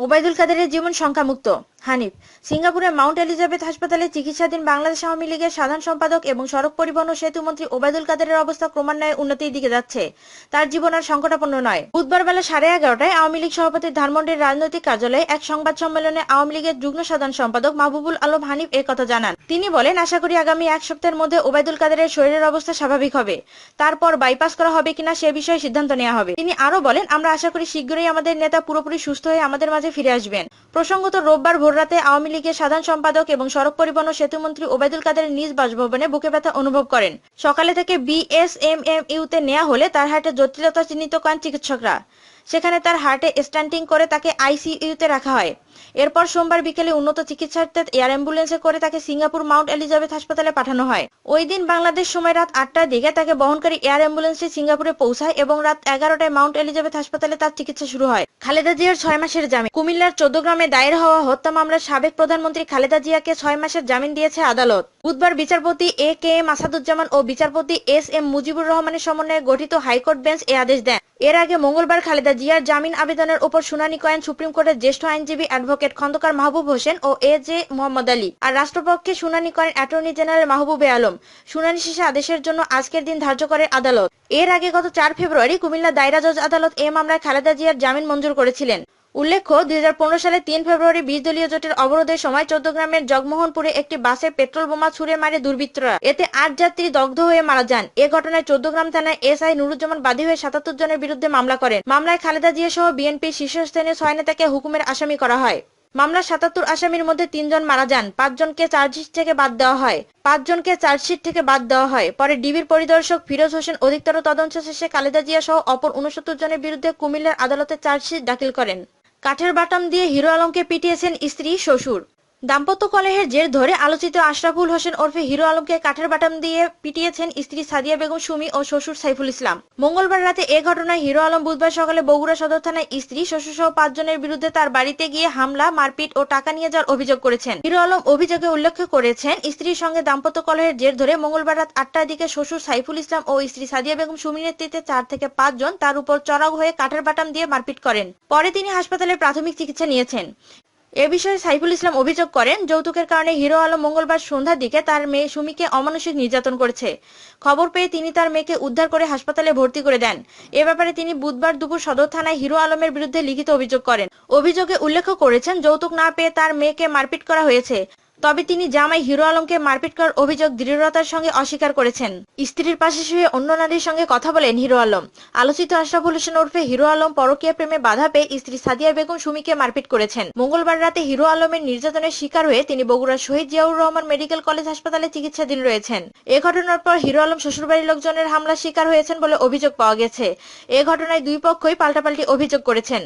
ওবায়দুল কাদেরের জীবন সংখ্যামুক্ত। হানিফ। সিঙ্গাপুরের Mount Elizabeth হাসপাতালে চিকিৎসাধীন বাংলাদেশ আওয়ামী লীগের সাধারণ সম্পাদক এবং সড়ক পরিবহন ও সেতু মন্ত্রী ওবায়দুল কাদেরের অবস্থা ক্রমান্বয়ে উন্নতির দিকে যাচ্ছে। তার জীবন আর সংকটাপন্ন নয়। বুধবার বেলা সাড়ে এগারোটায় আওয়ামী লীগ সভাপতি ধানমন্ডির রাজনৈতিক কার্যালয়ে এক সংবাদ সম্মেলনে আওয়ামী লীগের যুগ্ম সাধারণ সম্পাদক মাহবুবুল আলম হানিফ এ কথা জানান। তিনি বলেন, আশা করি আগামী এক সপ্তাহের মধ্যে ওবায়দুল কাদেরের শরীরের অবস্থা স্বাভাবিক হবে। তারপর বাইপাস করা হবে কিনা সে বিষয়ে সিদ্ধান্ত নেওয়া হবে। তিনি আরও বলেন, আমরা আশা করি শীঘ্রই আমাদের নেতা পুরোপুরি সুস্থ হয়ে আমাদের মাঝে ফিরে আসবেন। প্রসঙ্গত, রোববার ভোররাতে আওয়ামী লীগের সাধারণ সম্পাদক এবং সড়ক পরিবহন সেতুমন্ত্রী সেতু ওবায়দুল কাদের নিজ বাসভবনে বুকে ব্যথা অনুভব করেন। সকালে থেকে বিএসএমএমইউতে নেওয়া হলে তার হার্টে জটিলতা চিহ্নিত করেন চিকিৎসকরা। সেখানে তার হার্টে স্ট্যান্টিং করে তাকে আইসিইউতে রাখা হয়। এরপর সোমবার বিকেলে উন্নত চিকিৎসার্থে এয়ার অ্যাম্বুলেন্সে করে তাকে সিঙ্গাপুর মাউন্ট এলিজাবেথ হাসপাতালে পাঠানো হয়। ওই দিন বাংলাদেশ সময় রাত আটটার দিকে তাকে বহনকারী এয়ার অ্যাম্বুলেন্সটি সিঙ্গাপুরে পৌঁছায় এবং রাত এগারোটায় মাউন্ট এলিজাবেথ হাসপাতালে তার চিকিৎসা শুরু হয়। খালেদা জিয়ার ছয় মাসের জামিন। কুমিল্লার চোদ্দ গ্রামে দায়ের হওয়া হত্যা মামলার সাবেক প্রধানমন্ত্রী খালেদা জিয়াকে ছয় মাসের জামিন দিয়েছে আদালত। বুধবার বিচারপতি এ কে এম আসাদুজ্জামান ও বিচারপতি এস এম মুজিবুর রহমানের সমন্বয়ে গঠিত হাইকোর্ট বেঞ্চ এ আদেশ দেন। এর আগে মঙ্গলবার খালেদা জিয়ার জামিন আবেদনের উপর শুনানি করেন সুপ্রিম কোর্টের জ্যেষ্ঠ আইনজীবী অ্যাডভোকেট খন্দকার মাহবুব হোসেন ও এ জে মোহাম্মদ আলী। আর রাষ্ট্রপক্ষে শুনানি করেন অ্যাটর্নি জেনারেল মাহবুবে আলম। শুনানি শেষে আদেশের জন্য আজকের দিন ধার্য করে আদালত। এর আগে গত চার ফেব্রুয়ারি কুমিল্লা দায়রা জজ আদালত এ মামলায় খালেদা জিয়ার জামিন মঞ্জুর করেছিলেন। উল্লেখ্য, দুই হাজার পনেরো সালে তিন ফেব্রুয়ারি বিশ দলীয় জোটের অবরোধের সময় চৌদ্দগ্রামের জগমোহনপুরে একটি বাসে পেট্রোল বোমা ছুড়ে মারে দুর্বৃত্তরা। এতে আট যাত্রী দগ্ধ হয়ে মারা যান। এ ঘটনায় চৌদ্দগ্রাম থানায় এসআই নুরুজ্জামান বাদী হয়ে সাতাত্তর জনের বিরুদ্ধে মামলা করেন। মামলায় খালেদা জিয়া সহ বিএনপির শীর্ষস্থানীয় ছয় নেতাকে হুকুমের আসামি করা হয়। মামলা সাতাত্তর আসামির মধ্যে তিনজন মারা যান। পাঁচজনকে চার্জশিট থেকে বাদ দেওয়া হয়। পাঁচজনকে চার্জশিট থেকে বাদ দেওয়া হয়। পরে ডিবির পরিদর্শক ফিরোজ হোসেন অধিকতর তদন্ত শেষে খালেদা জিয়া সহ অপর উনসত্তর জনের বিরুদ্ধে কুমিল্লার আদালতে চার্জশিট দাখিল করেন। কাঠের বাটাম দিয়ে হিরো আলমকে পিটিয়েছেন স্ত্রী শ্বশুর। দাম্পত্য কলহের জের ধরে আলোচিত আশরাফুল হোসেন ওরফে হিরো আলমকে কাঠের বাটাম দিয়ে পিটিয়েছেন স্ত্রী সাদিয়া বেগম, সুমি ও শ্বশুর সাইফুল ইসলাম। মঙ্গলবার রাতে এ ঘটনায় হিরো আলম বুধবার সকালে বগুড়া সদর থানায় স্ত্রী শ্বশুর সহ পাঁচজনের বিরুদ্ধে তার বাড়িতে গিয়ে হামলা, মারপিট ও টাকা নিয়ে যাওয়ার অভিযোগ করেছেন। হিরো আলম অভিযোগে উল্লেখ করেছেন, স্ত্রীর সঙ্গে দাম্পত্য কলহের জের ধরে মঙ্গলবার রাত আটটার দিকে শ্বশুর সাইফুল ইসলাম ও স্ত্রী সাদিয়া বেগম, সুমির নেতৃত্বে চার থেকে পাঁচজন তার উপর চড়াও হয়ে কাঠের বাটাম দিয়ে মারপিট করেন। পরে তিনি হাসপাতালে প্রাথমিক চিকিৎসা নিয়েছেন। এ বিষয়ে সাইফুল ইসলাম অভিযোগ করেন, যৌতুকের কারণে হিরো আলম মঙ্গলবার সন্ধ্যার দিকে তার মেয়ে সুমিকে অমানসিক নির্যাতন করেছে। খবর পেয়ে তিনি তার মেয়েকে উদ্ধার করে হাসপাতালে ভর্তি করে দেন। এ ব্যাপারে তিনি বুধবার দুপুর সদর থানায় হিরো আলমের বিরুদ্ধে লিখিত অভিযোগ করেন। অভিযোগে উল্লেখ করেছেন, যৌতুক না পেয়ে তার মেয়েকে মারপিট করা হয়েছে। তবে তিনি জামাই হিরো আলমকে মারপিট করার অভিযোগ দৃঢ়তার সঙ্গে অস্বীকার করেছেন। স্ত্রীর পাশে শুয়ে অন্য নারীর সঙ্গে কথা বলেন হিরো আলম। আলোচিত আশরাফুল হোসেন ওরফে হিরো আলম পরকীয়া প্রেমে বাধা পেয়ে স্ত্রী সাদিয়া বেগম সুমিকে মারপিট করেছেন। মঙ্গলবার রাতে হিরো আলমের নির্যাতনের শিকার হয়ে তিনি বগুড়া শহীদ জিয়াউর রহমান মেডিকেল কলেজ হাসপাতালে চিকিৎসাধীন রয়েছেন। এ ঘটনার পর হিরো আলম শ্বশুরবাড়ির লোকজনের হামলার শিকার হয়েছেন বলে অভিযোগ পাওয়া গেছে। এ ঘটনায় দুই পক্ষই পাল্টাপাল্টি অভিযোগ করেছেন।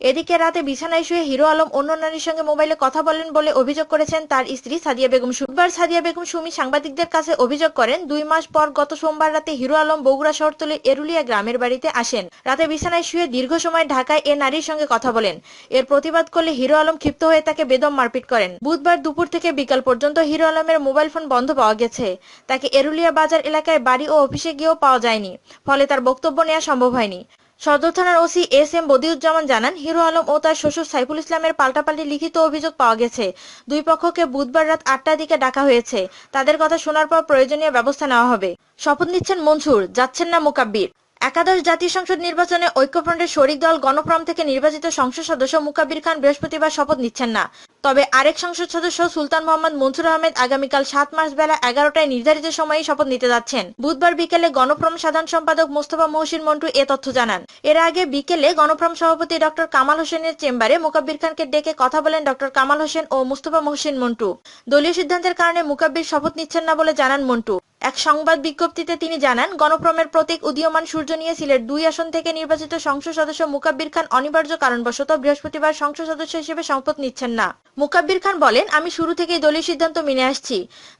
এদিকে রাতে বিছানায় শুয়ে হিরো আলম অন্য নারীর সঙ্গে মোবাইলে কথা বলেন বলে অভিযোগ করেছেন তার স্ত্রী সাদিয়া বেগম। সুবার সাদিয়া বেগম, সুমি সাংবাদিকদের কাছে অভিযোগ করেন, দুই মাস পর গত সোমবার রাতে হিরো আলম বগুড়া শহরতলি এরুলিয়া গ্রামের বাড়িতে আসেন। রাতে বিছানায় শুয়ে দীর্ঘ সময় ঢাকায় এ নারীর সঙ্গে কথা বলেন। এর প্রতিবাদ করলে হিরো আলম ক্ষিপ্ত হয়ে তাকে বেদম মারপিট করেন। বুধবার দুপুর থেকে বিকাল পর্যন্ত হিরো আলমের মোবাইল ফোন বন্ধ পাওয়া গেছে। তাকে এরুলিয়া বাজার এলাকায় বাড়ি ও অফিসে গিয়েও পাওয়া যায়নি, ফলে তার বক্তব্য নেওয়া সম্ভব হয়নি। সদর থানার ওসি এস এম বদিউজ্জামান জানান, হিরো আলম ও তার শ্বশুর সাইফুল ইসলামের পাল্টাপাল্টি লিখিত অভিযোগ পাওয়া গেছে। দুই পক্ষকে বুধবার রাত আটটার দিকে ডাকা হয়েছে। তাদের কথা শোনার পর প্রয়োজনীয় ব্যবস্থা নেওয়া হবে। শপথ নিচ্ছেন মনসুর, যাচ্ছেন না মোকাব্বির। একাদশ জাতীয় সংসদ নির্বাচনে ঐক্যফ্রন্টের শরিক দল গণফ্রম থেকে নির্বাচিত সংসদ সদস্য মুকাব্বির খান বৃহস্পতিবার শপথ নিচ্ছেন না। তবে আরেক সংসদ সদস্য সুলতান মোহাম্মদ মনসুর আহমেদ আগামীকাল সাত মার্চ বেলা এগারোটায় নির্ধারিত সময়ে শপথ নিতে যাচ্ছেন। বুধবার বিকেলে গণফ্রম সাধারণ সম্পাদক মোস্তফা মহসিন মন্টু এ তথ্য জানান। এর আগে বিকেলে গণফ্রম সভাপতি ডক্টর কামাল হোসেনের চেম্বারে মুকাব্বির খানকে ডেকে কথা বলেন ডক্টর কামাল হোসেন ও মুস্তফা মহসিন মন্টু। দলীয় সিদ্ধান্তের কারণে মুকাব্বির শপথ নিচ্ছেন না বলে জানান মন্টু। এক সংবাদ বিজ্ঞপ্তিতে তিনি জানান গণফ্রমের প্রতীক উদীয়মান সূর্য নিয়ে সিলেট দুই আসন থেকে নির্বাচিত সংসদ সদস্য মুকাব্বির খান অনিবার্য কারণবশত বৃহস্পতিবার সংসদ সদস্য হিসেবে শপথ নিচ্ছেন না। মুকাব্বির খান বলেন, আমি শুরু থেকেই দলীয় সিদ্ধান্ত মেনে আসছি।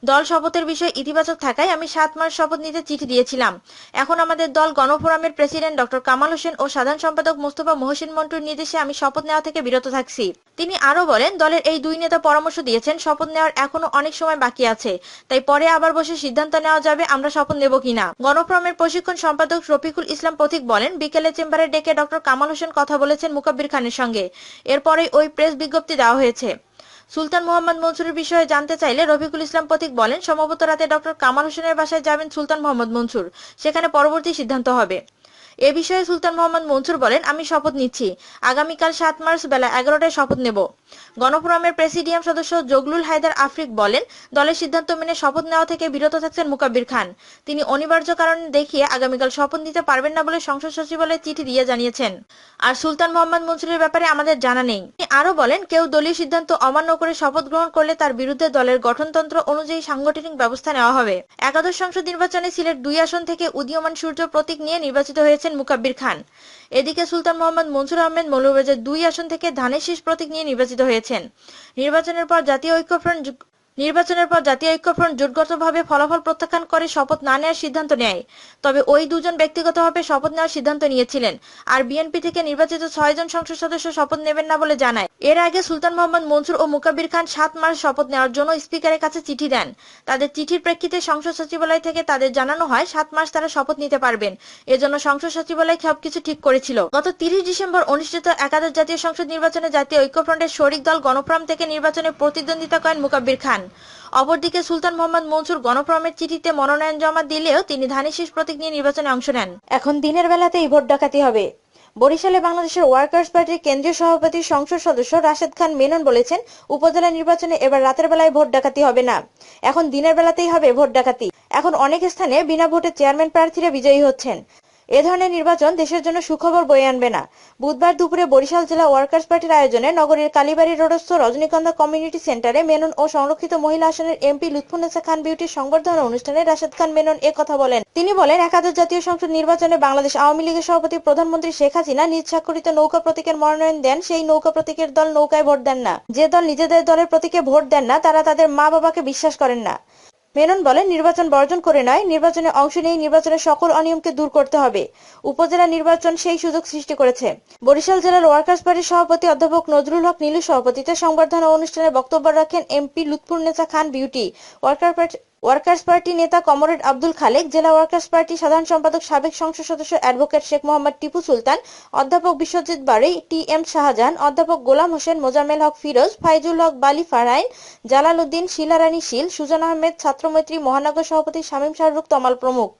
দল শপথের বিষয়ে ইতিবাচক থাকায় আমি সাত মাস শপথ নিতে চিঠি দিয়েছিলাম। এখন আমাদের দল গণফোরামের প্রেসিডেন্ট ডক্টর কামাল হোসেন ও সাধারণ সম্পাদক মোস্তফা মহসিন মন্টুর নির্দেশে আমি শপথ নেওয়া থেকে বিরত থাকছি। তিনি আরও বলেন, দলের এই দুই নেতা পরামর্শ দিয়েছেন, শপথ নেওয়ার এখনও অনেক সময় বাকি আছে। তাই পরে আবার বসে সিদ্ধান্ত নেওয়া নেওয়া যাবে, আমরা শপথ নেব কিনা? গণফ্রমের প্রশিক্ষণ সম্পাদক রফিকুল ইসলাম পথিক বলেন, বিকেলে চেম্বারে ডেকে ডক্টর কামাল হোসেন কথা বলেছেন মুকাব্বির খানের সঙ্গে। এরপরেই ওই প্রেস বিজ্ঞপ্তি দেওয়া হয়েছে। সুলতান মোহাম্মদ মনসুরের বিষয়ে জানতে চাইলে রফিকুল ইসলাম পথিক বলেন সম্ভবত রাতে ডক্টর কামাল হোসেনের বাসায় যাবেন সুলতান মোহাম্মদ মনসুর। সেখানে পরবর্তী সিদ্ধান্ত হবে। এ বিষয়ে সুলতান মোহাম্মদ মনসুর বলেন, আমি শপথ নিচ্ছি। আগামীকাল সাত মার্চ বেলা এগারোটায় শপথ নেব। গণফোরামের প্রেসিডিয়াম সদস্য জগলুল হায়দার আফ্রিক বলেন, দলের সিদ্ধান্ত মেনে শপথ নেওয়া থেকে বিরত থাকছেন মুকাব্বির খান। তিনি অনিবার্য কারণ দেখিয়ে আগামীকাল শপথ নিতে পারবেন না বলে সংসদ সচিবালয়ে চিঠি দিয়ে জানিয়েছেন। আর সুলতান মোহাম্মদ মনসুরের ব্যাপারে আমাদের জানা নেই। তিনি আরও বলেন, কেউ দলীয় সিদ্ধান্ত অমান্য করে শপথ গ্রহণ করলে তার বিরুদ্ধে দলের গঠনতন্ত্র অনুযায়ী সাংগঠনিক ব্যবস্থা নেওয়া হবে। একাদশ সংসদ নির্বাচনে সিলেট দুই আসন থেকে উদীয়মান সূর্য প্রতীক নিয়ে নির্বাচিত হয়েছেন মুকাব্বির খান। এদিকে সুলতান মোহাম্মদ মনসুর আহমেদ মৌলভীবাজার দুই আসন থেকে ধানের শীষ প্রতীক নিয়ে নির্বাচিত হয়েছেন। নির্বাচনের পর জাতীয় ঐক্যফ্রন্ট নির্বাচনের পর জাতীয় ঐক্যফ্রন্ট জোটগতভাবে ফলাফল প্রত্যাখ্যান করে শপথ না নেওয়ার সিদ্ধান্ত নেয়। তবে ওই দুজন ব্যক্তিগতভাবে শপথ নেওয়ার সিদ্ধান্ত নিয়েছিলেন। আর বিএনপি থেকে নির্বাচিত ছয়জন সংসদ সদস্য শপথ নেবেন না বলে জানায়। এর আগে সুলতান মোহাম্মদ মনসুর ও মুকাবির খান সাত মার্চ শপথ নেওয়ার জন্য স্পিকারের কাছে চিঠি দেন। তাদের চিঠির প্রেক্ষিতে সংসদ সচিবালয় থেকে তাদের জানানো হয়, সাত মার্চ তারা শপথ নিতে পারবেন। এজন্য সংসদ সচিবালয় সবকিছু ঠিক করেছিল। গত তিরিশ ডিসেম্বর অনুষ্ঠিত একাদশ জাতীয় সংসদ নির্বাচনে জাতীয় ঐক্যফ্রন্টের শরিক দল গণফোরাম থেকে নির্বাচনে প্রতিদ্বন্দ্বিতা করেন মুকাব্বির খান। অপরদিকে সুলতান মোহাম্মদ মনসুর গণফোরামের চিঠিতে মনোনয়ন জমা দিলেও তিনি ধানের প্রতীক নিয়ে নির্বাচনে অংশ নেন। এখন দিনের বেলাতেই ভোট ডাকাতি হবে। বরিশালে বাংলাদেশের ওয়ার্কার্স পার্টির কেন্দ্রীয় সভাপতি সংসদ সদস্য রাশেদ খান মেনন বলেছেন, উপজেলা নির্বাচনে এবার রাতের বেলায় ভোট ডাকাতি হবে না। এখন দিনের বেলাতেই হবে ভোট ডাকাতি। এখন অনেক স্থানে বিনা ভোটে চেয়ারম্যান প্রার্থীরা বিজয়ী হচ্ছেন। এ ধরনের নির্বাচন দেশের জন্য সুখবর বয়ে আনবে না। বুধবার দুপুরে বরিশাল জেলা ওয়ার্কার্স পার্টির আয়োজনে নগরীর কালীবাড়ি রোডস্থ রজনীগন্ধা কমিউনিটি সেন্টারে মেনন ও সংরক্ষিত মহিলা আসনের এমপি লুৎফুন্নেসা খান বিউটির সংবর্ধনা অনুষ্ঠানে রাশেদ খান মেনন এ কথা বলেন। তিনি বলেন, একাদশ জাতীয় সংসদ নির্বাচনে বাংলাদেশ আওয়ামী লীগের সভাপতি প্রধানমন্ত্রী শেখ হাসিনা নিজ স্বাক্ষরিত নৌকা প্রতীকের মনোনয়ন দেন, সেই নৌকা প্রতীকের দল নৌকায় ভোট দেন না। যে দল নিজেদের দলের প্রতীকে ভোট দেন না, তারা তাদের মা বাবাকে বিশ্বাস করেন না। মেনন বলেন, নির্বাচন বর্জন করে নয়, নির্বাচনে অংশ নিয়ে নির্বাচনের সকল অনিয়মকে দূর করতে হবে। উপজেলা নির্বাচন সেই সুযোগ সৃষ্টি করেছে। বরিশাল জেলার ওয়ার্কার্স পার্টির সভাপতি অধ্যাপক নজরুল হক নীলু সভাপতিতে সংবর্ধনা অনুষ্ঠানে বক্তব্য রাখেন MP Lutfur Nesa Khan, Beauty worker party workers party নেতা কমরেড আব্দুল খালেক, জেলা ওয়ার্কার্স পার্টি সাধারণ সম্পাদক, সাবেক সংসদ সদস্য অ্যাডভোকেট শেখ মোহাম্মদ টিপু সুলতান, অধ্যাপক বিশ্বজিৎ বাড়ি, টি এম শাহজাহান, অধ্যাপক গোলাম হোসেন মোজামেল হক ফিরোজ, ফাইজুল হক বালি ফারাইন, জালাল উদ্দিন, শিলারানী শীল, সুজন আহমেদ, ছাত্রমৈত্রী, মহানগর সভাপতি শামীম শাহরুখ, তমাল প্রমুখ।